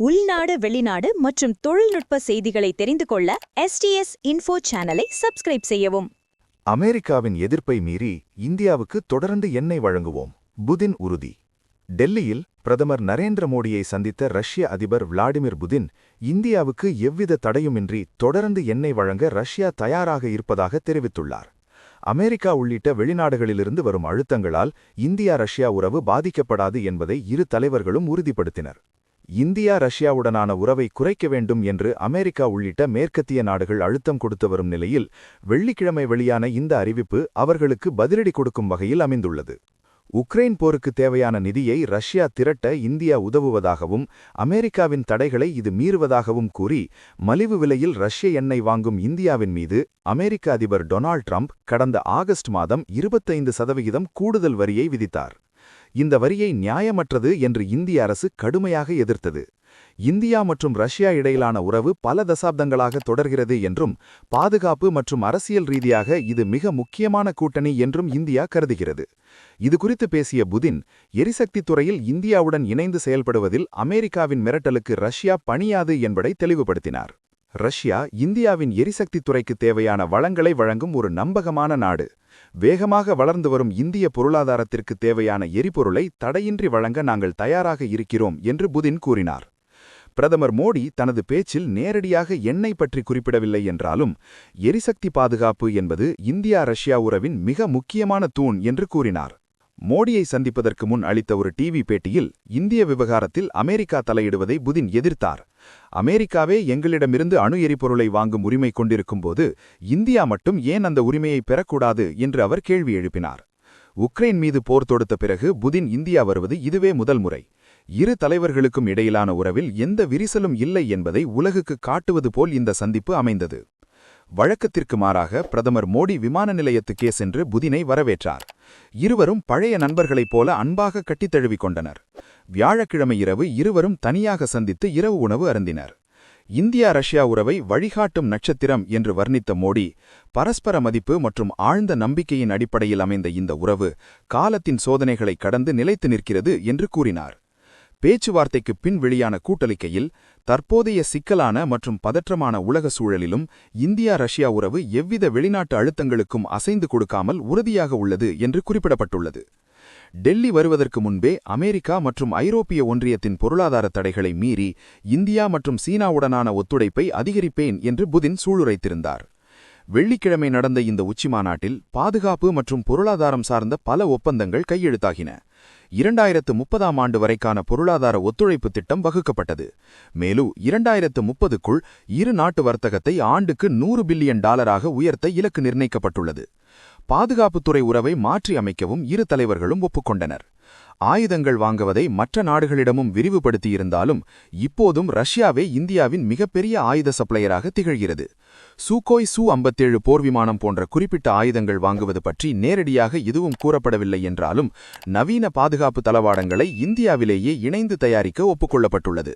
உள்நாடு வெளிநாடு மற்றும் தொழில்நுட்ப செய்திகளை தெரிந்து கொள்ள எஸ்டிஎஸ் இன்ஃபோ சேனலை சப்ஸ்கிரைப் செய்யவும். அமெரிக்காவின் எதிர்ப்பை மீறி இந்தியாவுக்கு தொடர்ந்து எண்ணெய் வழங்குவோம். புதின் உறுதி. டெல்லியில் பிரதமர் நரேந்திர மோடியை சந்தித்த ரஷ்ய அதிபர் விளாடிமிர் புதின் இந்தியாவுக்கு எவ்வித தடையுமின்றி தொடர்ந்து எண்ணெய் வழங்க ரஷ்யா தயாராக இருப்பதாக தெரிவித்துள்ளார். அமெரிக்கா உள்ளிட்ட வெளிநாடுகளிலிருந்து வரும் அழுத்தங்களால் இந்தியா ரஷ்யா உறவு பாதிக்கப்படாது என்பதை இரு தலைவர்களும் உறுதிப்படுத்தினர். இந்தியா ரஷ்யாவுடனான உறவை குறைக்க வேண்டும் என்று அமெரிக்கா உள்ளிட்ட மேற்கத்திய நாடுகள் அழுத்தம் கொடுத்து வரும் நிலையில் வெள்ளிக்கிழமை வெளியான இந்த அறிவிப்பு அவர்களுக்கு பதிலடி கொடுக்கும் வகையில் அமைந்துள்ளது. உக்ரைன் போருக்கு தேவையான நிதியை ரஷ்யா திரட்ட இந்தியா உதவுவதாகவும் அமெரிக்காவின் தடைகளை இது மீறுவதாகவும் கூறி மலிவு விலையில் ரஷ்ய எண்ணெய் வாங்கும் இந்தியாவின் மீது அமெரிக்க அதிபர் டொனால்ட் ட்ரம்ப் கடந்த ஆகஸ்ட் மாதம் இருபத்தைந்து சதவிகிதம் கூடுதல் வரியை விதித்தார். இந்த வரியை நியாயமற்றது என்று இந்திய அரசு கடுமையாக எதிர்த்தது. இந்தியா மற்றும் ரஷ்யா இடையிலான உறவு பல தசாப்தங்களாக தொடர்கிறது என்றும் பாதுகாப்பு மற்றும் அரசியல் ரீதியாக இது மிக முக்கியமான கூட்டணி என்றும் இந்தியா கருதுகிறது. இதுகுறித்து பேசிய புதின் எரிசக்தி துறையில் இந்தியாவுடன் இணைந்து செயல்படுவதில் அமெரிக்காவின் மிரட்டலுக்கு ரஷ்யா பணியாது என்பதை தெளிவுபடுத்தினார். ரஷ்யா இந்தியாவின் எரிசக்தி துறைக்கு தேவையான வளங்களை வழங்கும் ஒரு நம்பகமான நாடு. வேகமாக வளர்ந்து வரும் இந்திய பொருளாதாரத்திற்கு தேவையான எரிபொருளை தடையின்றி வழங்க நாங்கள் தயாராக இருக்கிறோம் என்று புதின் கூறினார். பிரதமர் மோடி தனது பேச்சில் நேரடியாக எண்ணெய் பற்றி குறிப்பிடவில்லை என்றாலும் எரிசக்தி பாதுகாப்பு என்பது இந்தியா ரஷ்யா உறவின் மிக முக்கியமான தூண் என்று கூறினார். மோடியை சந்திப்பதற்கு முன் அளித்த ஒரு டிவி பேட்டியில் இந்திய விவகாரத்தில் அமெரிக்கா தலையிடுவதை புதின் எதிர்த்தார். அமெரிக்காவே எங்களிடமிருந்து அணு எரிபொருளை வாங்கும் உரிமை கொண்டிருக்கும்போது இந்தியா மட்டும் ஏன் அந்த உரிமையை பெறக்கூடாது என்று அவர் கேள்வி எழுப்பினார். உக்ரைன் மீது போர் தொடுத்த பிறகு புதின் இந்தியா வருவது இதுவே முதல் முறை. இரு தலைவர்களுக்கும் இடையிலான உறவில் எந்த விரிசலும் இல்லை என்பதை உலகுக்கு காட்டுவது போல் இந்த சந்திப்பு அமைந்தது. வழக்கத்திற்கு மாறாக பிரதமர் மோடி விமான நிலையத்துக்கே சென்று புதினை வரவேற்றார். இருவரும் பழைய நண்பர்களைப் போல அன்பாக கட்டித் தழுவிக் கொண்டனர் வியாழக்கிழமை இரவு இருவரும் தனியாக சந்தித்து இரவு உணவு அருந்தினர். இந்தியா ரஷ்யா உறவை வழிகாட்டும் நட்சத்திரம் என்று வர்ணித்த மோடி பரஸ்பர மதிப்பு மற்றும் ஆழ்ந்த நம்பிக்கையின் அடிப்படையில் அமைந்த இந்த உறவு காலத்தின் சோதனைகளை கடந்து நிலைத்து நிற்கிறது என்று கூறினார். பேச்சுவார்த்தைக்கு பின் வெளியான கூட்டளிக்கையில் தற்போதைய சிக்கலான மற்றும் பதற்றமான உலக சூழலிலும் இந்தியா ரஷ்யா உறவு எவ்வித வெளிநாட்டு அழுத்தங்களுக்கும் அசைந்து கொடுக்காமல் உறுதியாக உள்ளது என்று குறிப்பிடப்பட்டுள்ளது. டெல்லி வருவதற்கு முன்பே அமெரிக்கா மற்றும் ஐரோப்பிய ஒன்றியத்தின் பொருளாதார தடைகளை மீறி இந்தியா மற்றும் சீனாவுடனான ஒத்துழைப்பை அதிகரிப்பேன் என்று புதின் சூளுரைத்திருந்தார். வெள்ளிக்கிழமை நடந்த இந்த உச்சிமாநாட்டில் பாதுகாப்பு மற்றும் பொருளாதாரம் சார்ந்த பல ஒப்பந்தங்கள் கையெழுத்தாகின. இரண்டாயிரத்து முப்பதாம் ஆண்டு வரைக்கான பொருளாதார ஒத்துழைப்பு திட்டம் வகுக்கப்பட்டது. மேலும் இரண்டாயிரத்து முப்பதுக்குள் இரு நாட்டு வர்த்தகத்தை ஆண்டுக்கு நூறு பில்லியன் டாலராக உயர்த்த இலக்கு நிர்ணயிக்கப்பட்டுள்ளது. பாதுகாப்புத்துறை உறவை மாற்றி அமைக்கவும் இரு தலைவர்களும் ஒப்புக்கொண்டனர். ஆயுதங்கள் வாங்குவதை மற்ற நாடுகளிடமும் விரிவுபடுத்தியிருந்தாலும் இப்போதும் ரஷ்யாவே இந்தியாவின் மிகப்பெரிய ஆயுத சப்ளையராக திகழ்கிறது. சூகோய் சூ ஐம்பத்தேழு போர் விமானம் போன்ற குறிப்பிட்ட ஆயுதங்கள் வாங்குவது பற்றி நேரடியாக எதுவும் கூறப்படவில்லை என்றாலும் நவீன பாதுகாப்பு தளவாடங்களை இந்தியாவிலேயே இணைந்து தயாரிக்க ஒப்புக்கொள்ளப்பட்டுள்ளது.